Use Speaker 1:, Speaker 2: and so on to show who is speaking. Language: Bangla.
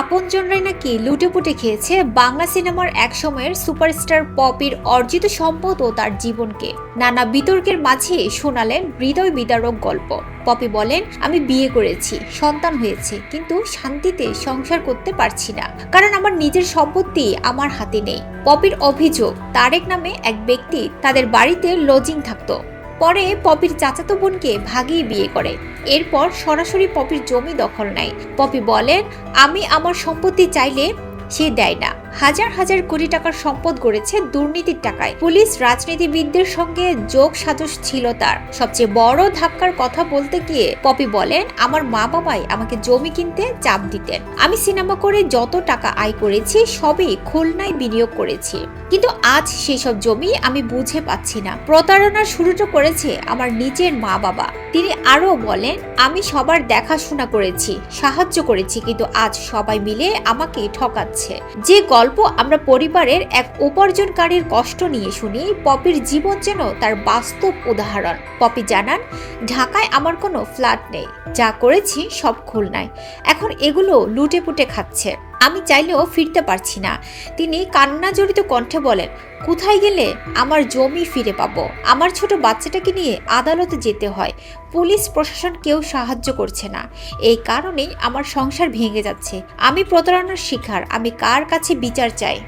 Speaker 1: আপনজনরাই নাকি লুটেপুটে খেয়েছে বাংলা সিনেমার এক সময়ের সুপারস্টার পপির অর্জিত সম্পদ ও তার জীবনকে। নানা বিতর্কের মাঝে শোনালেন হৃদয় বিদারক গল্প। পপি বলেন, আমি বিয়ে করেছি, সন্তান হয়েছে, কিন্তু শান্তিতে সংসার করতে পারছি না, কারণ আমার নিজের সম্পত্তি আমার হাতে নেই। পপির অভিযোগ, তারেক নামে এক ব্যক্তি তাদের বাড়িতে লজিং থাকতো। পরে পপির চাচাতো বোনকে ভাগিয়ে বিয়ে করে। এরপর সরাসরি পপির জমি দখল নেয়। পপি বলেন, আমি আমার সম্পত্তি চাইলে সে দেয় না। হাজার হাজার কোটি টাকার সম্পদ গড়েছে দুর্নীতির টাকায়। পুলিশ রাজনীতিবিদদের সঙ্গে যোগ সাজস ছিল তার। সবচেয়ে বড় ধাক্কার কথা বলতে গিয়ে পপি বলেন, আমার মা বাবাই আমাকে জমি কিনতে চাপ দিতেন। আমি সিনেমা করে যত টাকা আয় করেছি, সবই খুলনায় বিনিয়োগ করেছি। কিন্তু আজ সেসব জমি আমি বুঝে পাচ্ছি না। প্রতারণার শুরুটা করেছে আমার নিজের মা বাবা। তিনি আরও বলেন, আমি সবার দেখাশোনা করেছি, সাহায্য করেছি, কিন্তু আজ সবাই মিলে আমাকে ঠকাচ্ছে। যে গল্প আমরা পরিবারের এক উপার্জনকারীর কষ্ট নিয়ে শুনি, পপির জীবন যেন তার বাস্তব উদাহরণ। পপি জানান, ঢাকায় আমার কোনো ফ্ল্যাট নেই, যা করেছি সব খুলনায়। এখন এগুলো লুটেপুটে খাচ্ছে। আমি চাইলেও ফিরতে পারছি না। তিনি কান্না জড়িত কণ্ঠে বলেন, কোথায় গেলে আমার জমি ফিরে পাবো? আমার ছোট বাচ্চাটাকে নিয়ে আদালতে যেতে হয়। পুলিশ, প্রশাসন কেউ সাহায্য করছে না। এই কারণেই আমার সংসার ভেঙে যাচ্ছে। আমি প্রতারণার শিকার। আমি কার কাছে বিচার চাই?